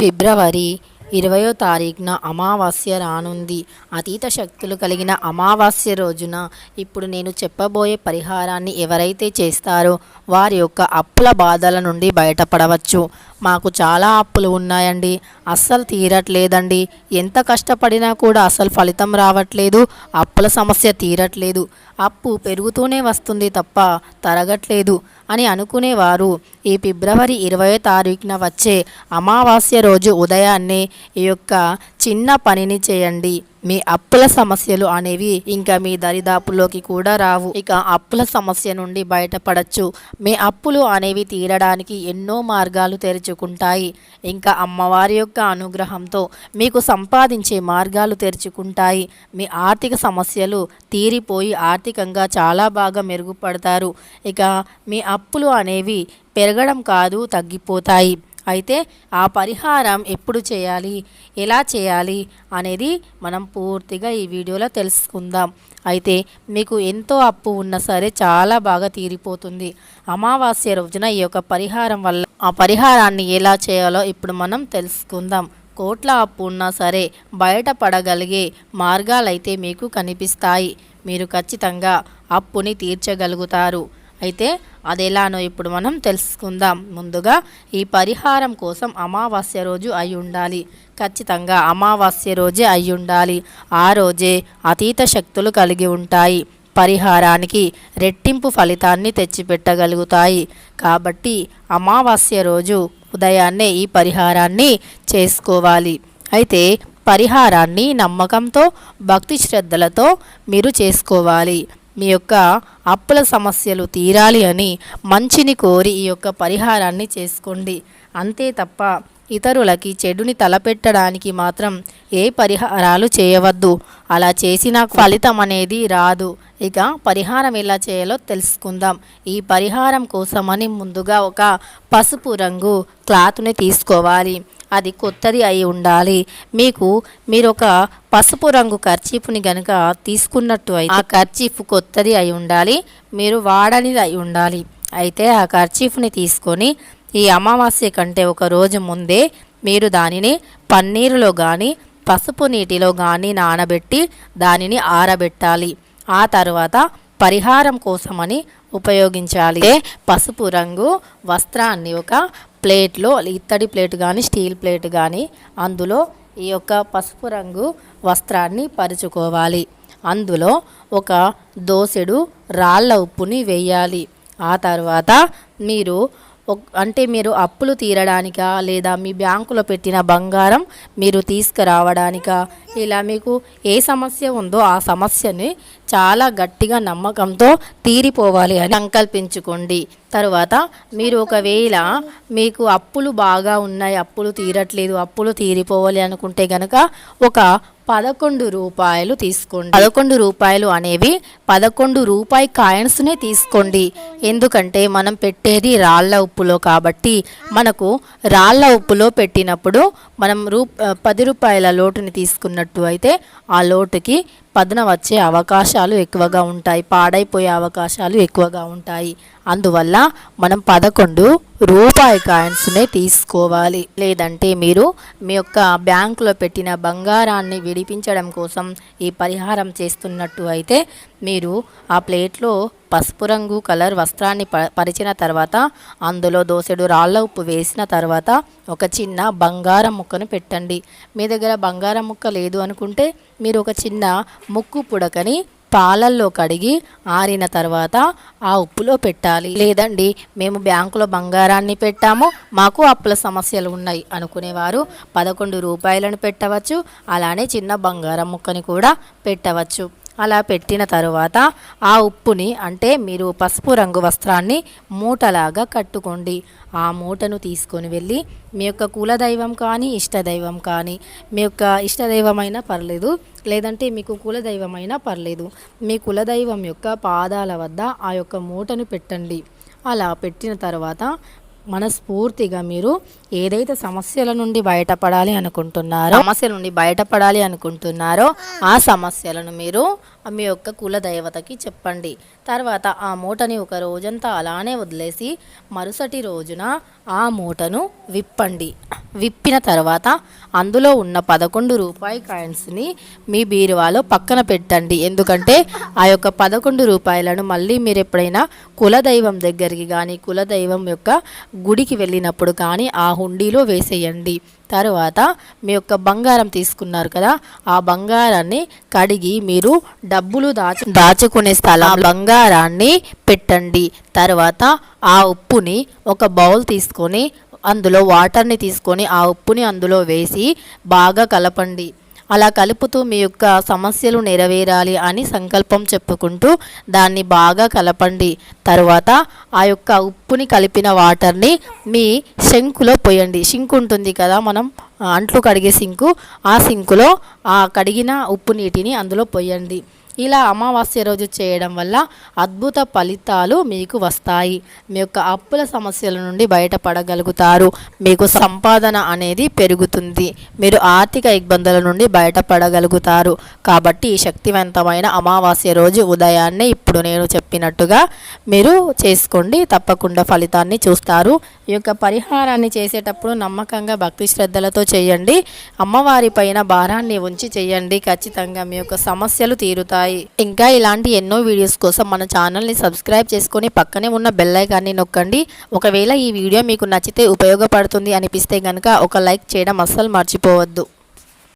ఫిబ్రవరి ఇరవయో తారీఖున అమావాస్య రానుంది. అతీత శక్తులు కలిగిన అమావాస్య రోజున ఇప్పుడు నేను చెప్పబోయే పరిహారాన్ని ఎవరైతే చేస్తారో వారి యొక్క అప్పుల బాధల నుండి బయటపడవచ్చు. మాకు చాలా అప్పులు ఉన్నాయండి. అస్సలు తీరట్లేదండి. ఎంత కష్టపడినా కూడా అసలు ఫలితం రావట్లేదు. అప్పుల సమస్య తీరట్లేదు. అప్పు పెరుగుతూనే వస్తుంది తప్ప తరగట్లేదు. అని అనుకునేవారు. ఈ ఫిబ్రవరి ఇరవై తారీఖున వచ్చే అమావాస్య రోజు ఉదయాన్నే ఈ యొక్క చిన్న పనిని చేయండి. మీ అప్పుల సమస్యలు అనేవి ఇంకా మీ దరిదాపుల్లోకి కూడా రావు. ఇక అప్పుల సమస్య నుండి బయటపడచ్చు. మీ అప్పులు అనేవి తీరడానికి ఎన్నో మార్గాలు తెరుచుకుంటాయి. ఇంకా అమ్మవారి యొక్క అనుగ్రహంతో మీకు సంపాదించే మార్గాలు తెరుచుకుంటాయి. మీ ఆర్థిక సమస్యలు తీరిపోయి ఆర్థికంగా చాలా బాగా మెరుగుపడతారు. ఇక మీ అప్పులు అనేవి పెరగడం కాదు తగ్గిపోతాయి. అయితే ఆ పరిహారం ఎప్పుడు చేయాలి? ఎలా చేయాలి? అనేది మనం పూర్తిగా ఈ వీడియోలో తెలుసుకుందాం. అయితే మీకు ఎంతో అప్పు ఉన్నా సరే చాలా బాగా తీరిపోతుంది. అమావాస్య రోజున ఈ యొక్క పరిహారం వల్ల ఆ పరిహారాన్ని ఎలా చేయాలో ఇప్పుడు మనం తెలుసుకుందాం. కోట్ల అప్పు ఉన్నా సరే బయటపడగలిగే మార్గాలైతే మీకు కనిపిస్తాయి. మీరు ఖచ్చితంగా అప్పుని తీర్చగలుగుతారు. అయితే అది ఎలానో ఇప్పుడు మనం తెలుసుకుందాం. ముందుగా ఈ పరిహారం కోసం అమావాస్య రోజు అయి ఉండాలి. ఖచ్చితంగా అమావాస్య రోజే అయి ఉండాలి. ఆ రోజే అతీత శక్తులు కలిగి ఉంటాయి. పరిహారానికి రెట్టింపు ఫలితాన్ని తెచ్చిపెట్టగలుగుతాయి. కాబట్టి అమావాస్య రోజు ఉదయాన్నే ఈ పరిహారాన్ని చేసుకోవాలి. అయితే పరిహారాన్ని నమ్మకంతో భక్తి శ్రద్ధలతో మీరు చేసుకోవాలి. మీ యొక్క అప్పుల సమస్యలు తీరాలి అని మంచిని కోరి ఈ యొక్క పరిహారాన్ని చేసుకోండి. అంతే తప్ప ఇతరులకి చెడుని తలపెట్టడానికి మాత్రం ఏ పరిహారాలు చేయవద్దు. అలా చేసిన ఫలితం అనేది రాదు. ఇక పరిహారం ఎలా చేయాలో తెలుసుకుందాం. ఈ పరిహారం కోసమని ముందుగా ఒక పసుపు రంగు క్లాత్ని తీసుకోవాలి. అది కొత్తది అయి ఉండాలి. మీకు మీరు ఒక పసుపు రంగు కర్చీఫ్ని గనుక తీసుకున్నట్టు అయితే ఆ కర్చీఫ్ కొత్తది అయి ఉండాలి. మీరు వాడనిది అయి ఉండాలి. అయితే ఆ కర్చీఫ్ని తీసుకొని ఈ అమావాస్య కంటే ఒక రోజు ముందే మీరు దానిని పన్నీరులో కానీ పసుపు నీటిలో కానీ నానబెట్టి దానిని ఆరబెట్టాలి. ఆ తర్వాత పరిహారం కోసమని ఉపయోగించాలి. పసుపు రంగు వస్త్రాన్ని ఒక ప్లేట్లో ఇత్తడి ప్లేట్ కానీ స్టీల్ ప్లేట్ కానీ అందులో ఈ యొక్క పసుపు రంగు వస్త్రాన్ని పరుచుకోవాలి. అందులో ఒక దోసెడు రాళ్ళ ఉప్పుని వేయాలి. ఆ తర్వాత మీరు అంటే మీరు అప్పులు తీరడానికా లేదా మీ బ్యాంకులో పెట్టిన బంగారం మీరు తీసుకురావడానికా? ఇలా మీకు ఏ సమస్య ఉందో ఆ సమస్యని చాలా గట్టిగా నమ్మకంతో తీరిపోవాలి అని సంకల్పించుకోండి. తరువాత మీరు ఒకవేళ మీకు అప్పులు బాగా ఉన్నాయి అప్పులు తీరట్లేదు అప్పులు తీరిపోవాలి అనుకుంటే గనక ఒక పదకొండు రూపాయలు తీసుకోండి. పదకొండు రూపాయలు అనేవి పదకొండు రూపాయి కాయిన్స్నే తీసుకోండి. ఎందుకంటే మనం పెట్టేది రాళ్ళ ఉప్పులో కాబట్టి మనకు రాళ్ళ ఉప్పులో పెట్టినప్పుడు మనం రూ పది రూపాయల లోటుని తీసుకున్నట్టు అయితే ఆ లోటుకి పదున వచ్చే అవకాశాలు ఎక్కువగా ఉంటాయి పాడైపోయే అవకాశాలు ఎక్కువగా ఉంటాయి. అందువల్ల మనం పదకొండు రూపాయి కాయిన్స్నే తీసుకోవాలి. లేదంటే మీరు మీ యొక్క బ్యాంకులో పెట్టిన బంగారాన్ని విడిపించడం కోసం ఈ పరిహారం చేస్తున్నట్టు అయితే మీరు ఆ ప్లేట్లో పసుపు రంగు కలర్ వస్త్రాన్ని ప పరిచిన తర్వాత అందులో దోసెడు రాళ్ళ ఉప్పు వేసిన తర్వాత ఒక చిన్న బంగారం ముక్కను పెట్టండి. మీ దగ్గర బంగారం ముక్క లేదు అనుకుంటే మీరు ఒక చిన్న ముక్కు పుడకని పాలల్లో కడిగి ఆరిన తర్వాత ఆ ఉప్పులో పెట్టాలి. లేదండి మేము బ్యాంకులో బంగారాన్ని పెట్టాము మాకు అప్పుల సమస్యలు ఉన్నాయి అనుకునేవారు. పదకొండు రూపాయలను పెట్టవచ్చు అలానే చిన్న బంగారం ముక్కని కూడా పెట్టవచ్చు. అలా పెట్టిన తరువాత ఆ ఉప్పుని అంటే మీరు పసుపు రంగు వస్త్రాన్ని మూటలాగా కట్టుకోండి. ఆ మూటను తీసుకొని వెళ్ళి మీ యొక్క కులదైవం కానీ ఇష్టదైవం కానీ మీ యొక్క ఇష్టదైవమైన పర్లేదు లేదంటే మీకు కులదైవమైనా పర్లేదు మీ కులదైవం యొక్క పాదాల వద్ద ఆ యొక్క మూటను పెట్టండి. అలా పెట్టిన తర్వాత మనస్ఫూర్తిగా మీరు ఏదైతే సమస్యల నుండి బయటపడాలి అనుకుంటున్నారో సమస్యల నుండి బయటపడాలి అనుకుంటున్నారో ఆ సమస్యలను మీరు మీ యొక్క కులదైవతకి చెప్పండి. తర్వాత ఆ మూటని ఒక రోజంతా అలానే వదిలేసి మరుసటి రోజున ఆ మూటను విప్పండి. విప్పిన తర్వాత అందులో ఉన్న పదకొండు రూపాయి కాయిన్స్ని మీ బీరువాలో పక్కన పెట్టండి. ఎందుకంటే ఆ యొక్క పదకొండు రూపాయలను మళ్ళీ మీరు ఎప్పుడైనా కులదైవం దగ్గరికి కానీ కులదైవం యొక్క గుడికి వెళ్ళినప్పుడు కానీ ఆ హుండీలో వేసేయండి. తర్వాత మీ యొక్క బంగారం తీసుకున్నారు కదా ఆ బంగారాన్ని కడిగి మీరు డబ్బులు దాచు దాచుకునే స్థలం బంగారాన్ని పెట్టండి. తర్వాత ఆ ఉప్పుని ఒక బౌల్ తీసుకొని అందులో వాటర్ని తీసుకొని ఆ ఉప్పుని అందులో వేసి బాగా కలపండి. అలా కలుపుతూ మీ యొక్క సమస్యలు నెరవేరాలి అని సంకల్పం చెప్పుకుంటూ దాన్ని బాగా కలపండి. తర్వాత ఆ యొక్క ఉప్పుని కలిపిన వాటర్ని మీ శంకులో పోయండి. సింక్ ఉంటుంది కదా మనం అంట్లు కడిగే సింకు ఆ సింకులో ఆ కడిగిన ఉప్పు నీటిని అందులో పోయండి. ఇలా అమావాస్య రోజు చేయడం వల్ల అద్భుత ఫలితాలు మీకు వస్తాయి. మీ యొక్క అప్పుల సమస్యల నుండి బయటపడగలుగుతారు. మీకు సంపాదన అనేది పెరుగుతుంది. మీరు ఆర్థిక ఇబ్బందుల నుండి బయటపడగలుగుతారు. కాబట్టి ఈ శక్తివంతమైన అమావాస్య రోజు ఉదయాన్నే ఇప్పుడు నేను చెప్పినట్టుగా మీరు చేసుకోండి. తప్పకుండా ఫలితాన్ని చూస్తారు. ఈ యొక్క పరిహారాన్ని చేసేటప్పుడు నమ్మకంగా భక్తి శ్రద్ధలతో చేయండి. అమ్మవారి పైన భారాన్ని ఉంచి చేయండి. ఖచ్చితంగా మీ యొక్క సమస్యలు వస్తాయి ఇంకా ఇలాంటి ఎన్నో వీడియోస్ కోసం మన ఛానల్ని సబ్స్క్రైబ్ చేసుకొని పక్కనే ఉన్న బెల్ ఐకాన్ని నొక్కండి. ఒకవేళ ఈ వీడియో మీకు నచ్చితే ఉపయోగపడుతుంది అనిపిస్తే కనుక ఒక లైక్ చేయడం అస్సలు మర్చిపోవద్దు.